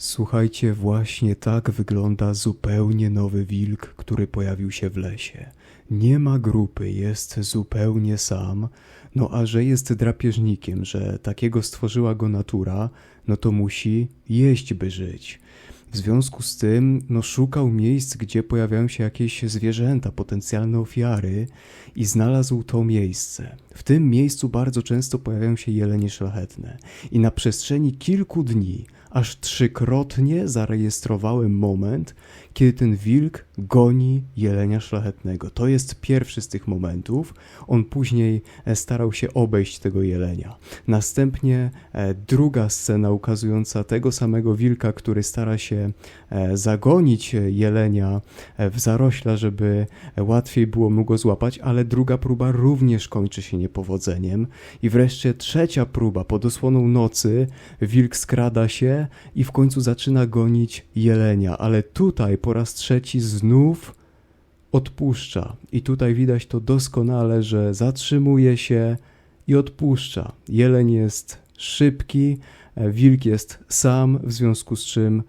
Słuchajcie, właśnie tak wygląda zupełnie nowy wilk, który pojawił się w lesie. Nie ma grupy, jest zupełnie sam. No a że jest drapieżnikiem, że takiego stworzyła go natura, no to musi jeść, by żyć. W związku z tym, no szukał miejsc, gdzie pojawiają się jakieś zwierzęta, potencjalne ofiary i znalazł to miejsce. W tym miejscu bardzo często pojawiają się jelenie szlachetne i na przestrzeni kilku dni aż trzykrotnie zarejestrowałem moment, kiedy ten wilk goni jelenia szlachetnego. To jest pierwszy z tych momentów. On później e, starał się obejść tego jelenia. Następnie e, druga scena ukazująca tego samego wilka, który stara się e, zagonić jelenia w zarośla, żeby łatwiej było mu go złapać, ale druga próba również kończy się niepowodzeniem. I wreszcie trzecia próba, pod osłoną nocy, wilk skrada się i w końcu zaczyna gonić jelenia, ale tutaj po raz trzeci znów odpuszcza. I tutaj widać to doskonale, że zatrzymuje się i odpuszcza. Jeleń jest szybki, e, wilk jest sam, w związku z czym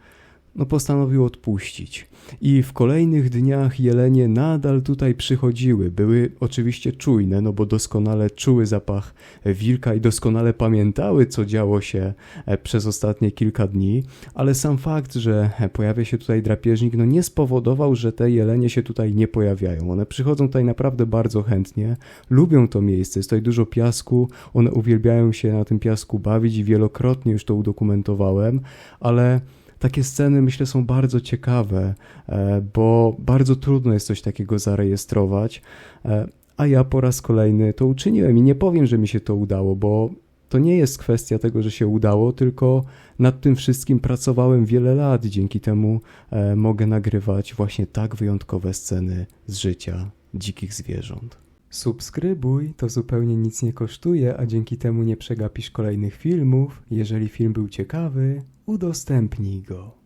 no postanowił odpuścić. I w kolejnych dniach jelenie nadal tutaj przychodziły. Były oczywiście czujne, no bo doskonale czuły zapach wilka i doskonale pamiętały, co działo się e, przez ostatnie kilka dni, ale sam fakt, że pojawia się tutaj drapieżnik, no nie spowodował, że te jelenie się tutaj nie pojawiają. One przychodzą tutaj naprawdę bardzo chętnie, lubią to miejsce, jest tutaj dużo piasku, one uwielbiają się na tym piasku bawić i wielokrotnie już to udokumentowałem, ale takie sceny myślę są bardzo ciekawe, e, bo bardzo trudno jest coś takiego zarejestrować, e, a ja po raz kolejny to uczyniłem i nie powiem, że mi się to udało, bo to nie jest kwestia tego, że się udało, tylko nad tym wszystkim pracowałem wiele lat. Dzięki temu e, mogę nagrywać właśnie tak wyjątkowe sceny z życia dzikich zwierząt. Subskrybuj, to zupełnie nic nie kosztuje, a dzięki temu nie przegapisz kolejnych filmów. Jeżeli film był ciekawy, udostępnij go.